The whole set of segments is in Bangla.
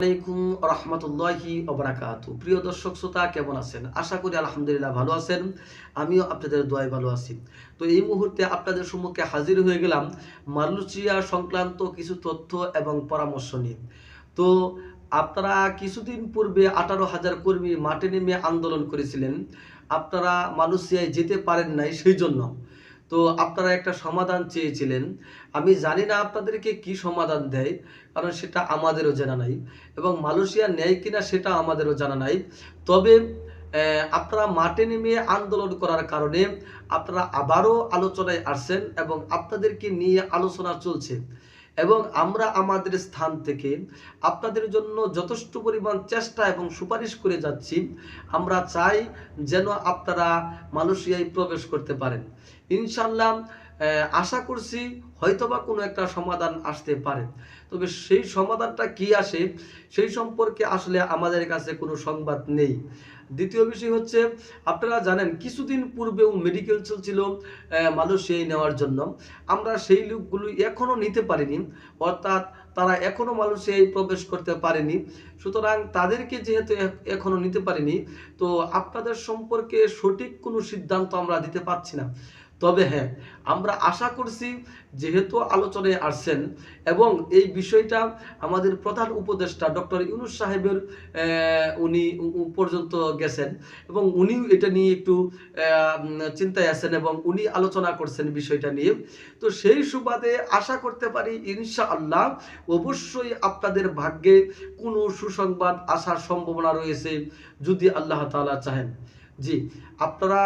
আলাইকুম রহমতুল্লাহি অবরাকাত প্রিয় দর্শক শ্রোতা, কেমন আছেন? আশা করি আলহামদুলিল্লাহ ভালো আছেন। আমিও আপনাদের ভালো আছি। তো এই মুহূর্তে আপনাদের সম্মুখে হাজির হয়ে গেলাম মালুচিয়া সংক্রান্ত কিছু তথ্য এবং পরামর্শ নিয়ে। তো আপনারা কিছুদিন পূর্বে আঠারো হাজার কর্মী মাঠে নেমে আন্দোলন করেছিলেন। আপনারা মালয়েশিয়ায় যেতে পারেন নাই, সেই জন্য। তো আপনারা একটা সমাধান চেয়েছিলেন। আমি জানি না আপনাদেরকে কি সমাধান দেয়, কারণ সেটা আমাদেরও জানা নাই এবং মালয়েশিয়া নেয় কিনা সেটা আমাদেরও জানা নাই। তবে আপনারা মাঠে নেমে আন্দোলন করার কারণে আপনারা আবারও আলোচনায় আসছেন এবং আপনাদেরকে নিয়ে আলোচনা চলছে। এবং আমরা আমাদের স্থান থেকে আপনাদের জন্য যথেষ্ট পরিমাণ চেষ্টা এবং সুপারিশ করে যাচ্ছি। আমরা চাই যেন আপনারা মালয়েশিয়ায় প্রবেশ করতে পারেন। ইনশাল্লাহ আশা করছি হয়তোবা কোনো একটা সমাধান আসতে পারে। তবে সেই সমাধানটা কি আসে, সেই সম্পর্কে আসলে আমাদের কাছে কোনো সংবাদ নেই। দ্বিতীয় বিষয় হচ্ছে, আপনারা জানেন কিছুদিন পূর্বেও মেডিকেল চলছিল মালয়েশিয়ায় নেওয়ার জন্য। আমরা সেই লোকগুলো এখনও নিতে পারিনি, অর্থাৎ তারা এখনও মালয়েশিয়ায় প্রবেশ করতে পারেনি। সুতরাং তাদেরকে যেহেতু এখনও নিতে পারিনি, তো আপনাদের সম্পর্কে সঠিক কোনো সিদ্ধান্ত আমরা দিতে পারছি না। তবে হ্যাঁ আমরা আশা করছি যেহেতু আলোচনায় আসছেন এবং এই বিষয়টা আমাদের প্রধান উপদেষ্টা ডক্টর ইউনুস সাহেবের উনি পর্যন্ত গেছেন এবং উনিও এটা নিয়ে একটু চিন্তায় আছেন এবং উনি আলোচনা করছেন বিষয়টা নিয়ে। তো সেই সুবাদে আশা করতে পারি ইনশাআল্লাহ অবশ্যই আপনাদের ভাগ্যে কোনো সুসংবাদ আসার সম্ভাবনা রয়েছে যদি আল্লাহ তাআলা চাহেন। জি, আপনারা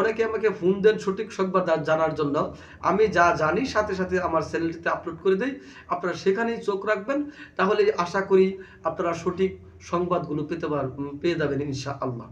অনেকে আমাকে ফোন দেন সঠিক সংবাদ জানার জন্য। আমি যা জানি, সাথে সাথে আমার চ্যানেলটিতে আপলোড করে দেই। আপনারা সেখানেই চোখ রাখবেন। তাহলে আশা করি আপনারা সঠিক সংবাদগুলো পেতে পার পেয়ে যাবেন ইনশাআল্লাহ।